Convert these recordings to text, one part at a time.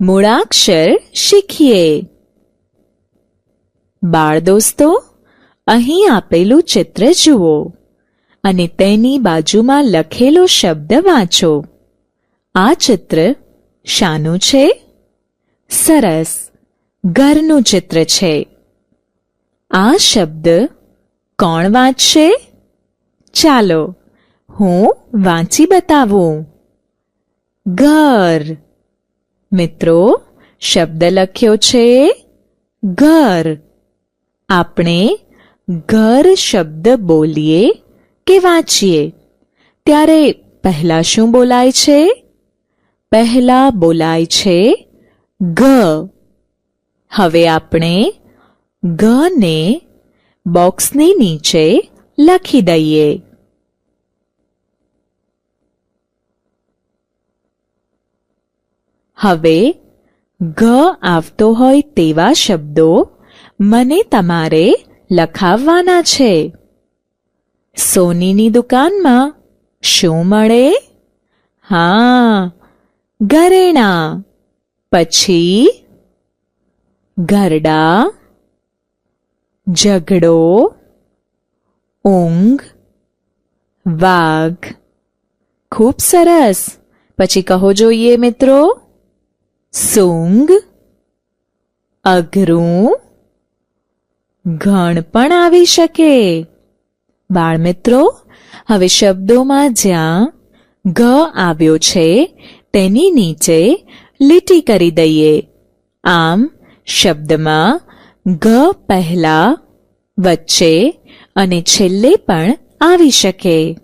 મૂળાક્ષર શીખીએ. બાળ દોસ્તો, અહીં આપેલું ચિત્ર જુઓ અને તેની બાજુમાં લખેલો શબ્દ વાંચો. આ ચિત્ર શાનું છે? સરસ. ઘરનું ચિત્ર છે. આ શબ્દ કોણ વાંચશે? ચાલો, હું વાંચી બતાવું. ઘર. મિત્રો, શબ્દ લખ્યો છે, ઘર. આપણે ઘર શબ્દ બોલીએ કે વાંચીએ? ત્યારે પહેલા શું બોલાય છે? પહેલા બોલાય છે ઘ. હવે આપણે ઘને બોક્સની નીચે લખી દઈએ. હવે ઘ આવતો હોય તેવા શબ્દો મને તમારે લખાવવાના છે. સોનીની દુકાનમાં શું મળે? હા, ઘરેણા. પછી, ઘરડા. ઝઘડો. ઊંઘ. વાઘ. ખૂબ સરસ. પછી કહો જોઈએ મિત્રો. સૂંઘ, અઘરું, ઘણ પણ આવી શકે. બાળમિત્રો, હવે શબ્દોમાં જ્યાં ઘ આવ્યો છે, તેની નીચે લીટી કરી દઈએ. આમ, શબ્દમાં ઘ પહેલા, વચ્ચે અને છેલ્લે પણ આવી શકે.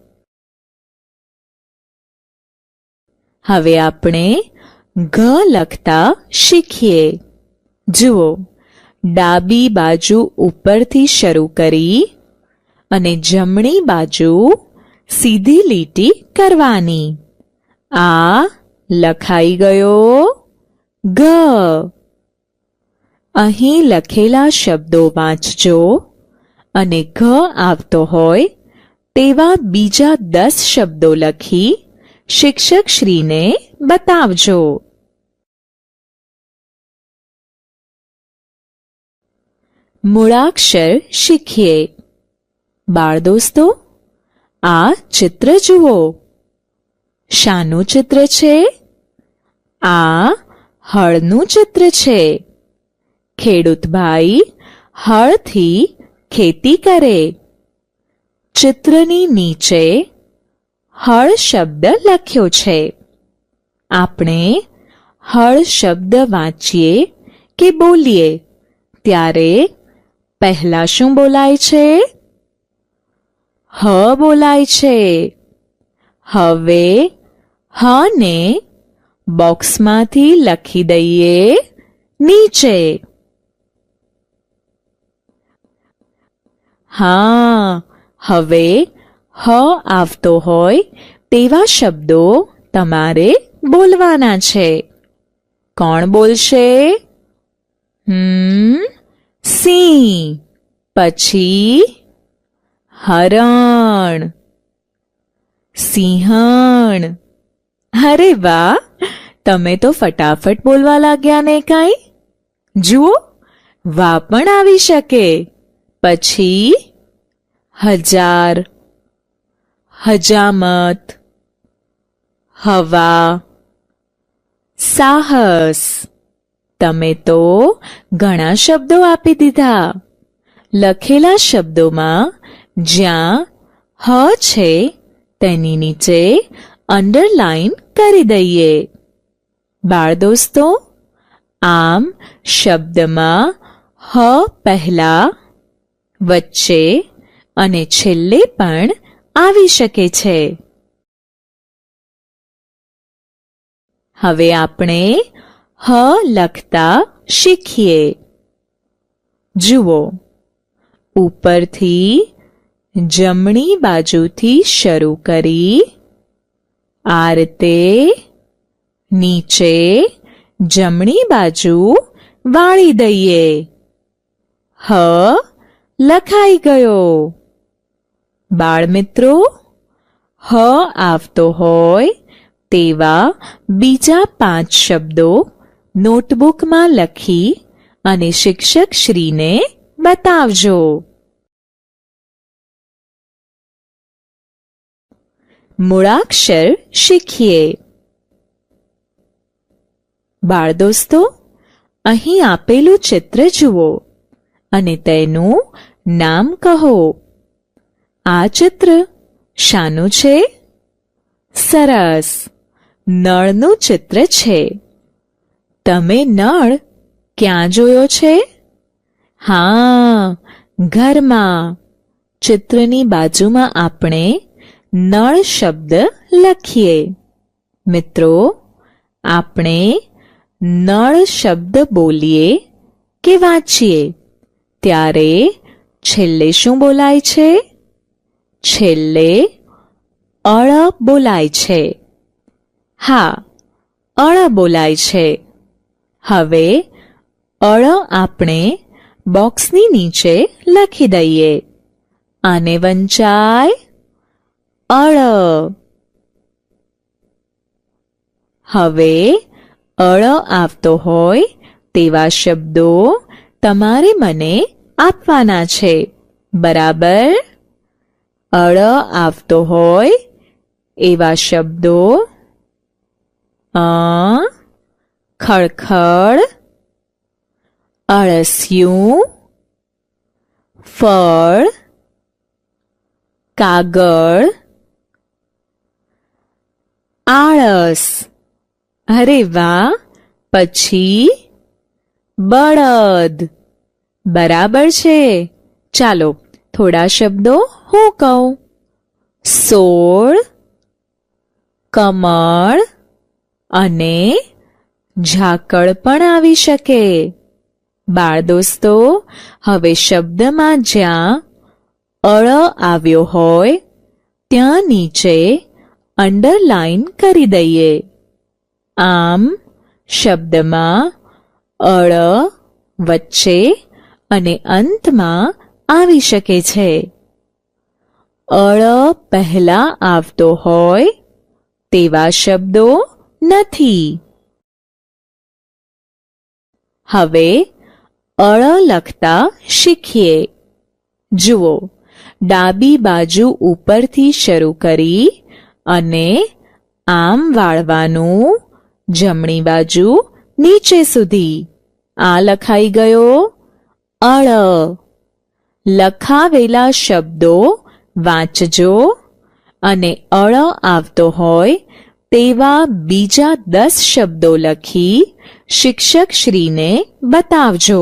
હવે આપણે ગ લખતા શીખીએ. જુઓ, ડાબી બાજુ ઉપરથી શરૂ કરી અને જમણી બાજુ સીધી લીટી કરવાની. આ લખાઈ ગયો ગ. અહીં લખેલા શબ્દો વાંચજો અને ઘ આવતો હોય તેવા બીજા દસ શબ્દો લખી શિક્ષક શ્રીને બતાવજો. મૂળાક્ષર શીખીએ. બાળ દોસ્તો, આ ચિત્ર જુઓ. શાનું ચિત્ર છે? આ હળનું ચિત્ર છે. ખેડૂતભાઈ હળથી ખેતી કરે. ચિત્રની નીચે હળ શબ્દ લખ્યો છે. આપણે હળ શબ્દ વાંચીએ કે બોલીએ? ત્યારે પહેલા શું બોલાય છે? હ બોલાય છે. હવે હ ને બોક્સમાંથી લખી દઈએ નીચે. હા, હવે હ આવતો હોય તેવા શબ્દો તમારે બોલવાના છે? કોણ બોલશે? હમ, સિંહ. પછી હરણ. સિંહણ. અરે વાહ, તમે તો ફટાફટ બોલવા લાગ્યા ને કાંઈ. જુઓ વા પણ આવી શકે. પછી હજાર. હજામત. હવા. સાહસ. તમે તો ઘણા શબ્દો આપી દીધા. લખેલા શબ્દોમાં જ્યાં હ છે તેની નીચે અંડરલાઈન કરી દઈએ. બાળ દોસ્તો, આમ શબ્દમાં હ પહેલા, વચ્ચે અને છેલ્લે પણ આવી શકે છે. હવે આપણે હ લખતા શીખીએ. જુઓ. ઉપરથી જમણી બાજુથી શરૂ કરી, આ રીતે નીચે જમણી બાજુ વાળી દઈએ. હ લખાઈ ગયો. બાળમિત્રો, હ આવતો હોય તેવા બીજા પાંચ શબ્દો નોટબુકમાં લખી અને શિક્ષક શ્રીને બતાવજો. મૂળાક્ષર શીખીએ. બાળ દોસ્તો અહીં આપેલું ચિત્ર જુઓ અને તેનું નામ કહો. આ ચિત્ર શાનું છે? સરસ. નળનું ચિત્ર છે. તમે નળ ક્યાં જોયો છે? હા, ઘરમાં. ચિત્રની બાજુમાં આપણે નળ શબ્દ લખીએ. મિત્રો, આપણે નળ શબ્દ બોલીએ કે વાંચીએ? ત્યારે છેલ્લે શું બોલાય છે? છેલ્લે અળ બોલાય છે. હા, અળ બોલાય છે. હવે, અળ આપણે બોક્સની નીચે લખી દઈએ. આને વંચાય, અળ. હવે, અળ આવતો હોય તેવા શબ્દો તમારે મને આપવાના છે. બરાબર? અળ આવતો હોય એવા શબ્દો અ ખળખળ અળસિયું, ફળ, કાગળ, આળસ. અરે વાહ! પછી બળદ. બરાબર છે. ચાલો, થોડા શબ્દો હું કહું. સોળ, કમળ અને ઝાકળ પણ આવી શકે. બાળ દોસ્તો, હવે શબ્દમાં જ્યાં અળ આવ્યો હોય, ત્યાં નીચે અંડરલાઈન કરી દઈએ. આમ, શબ્દમાં અળ વચ્ચે અને અંતમાં આવી શકે છે. અળ પહેલા આવતો હોય તેવા શબ્દો નથી. હવે અળ લખતા શીખીએ. જુઓ, ડાબી બાજુ ઉપરથી શરૂ કરી અને આમ વાળવાનું જમણી બાજુ નીચે સુધી. આ લખાઈ ગયો, અળ. લખાવેલા શબ્દો વાંચજો અને અળ આવતો હોય તેવા બીજા દસ શબ્દો લખી શિક્ષક શ્રીને બતાવજો.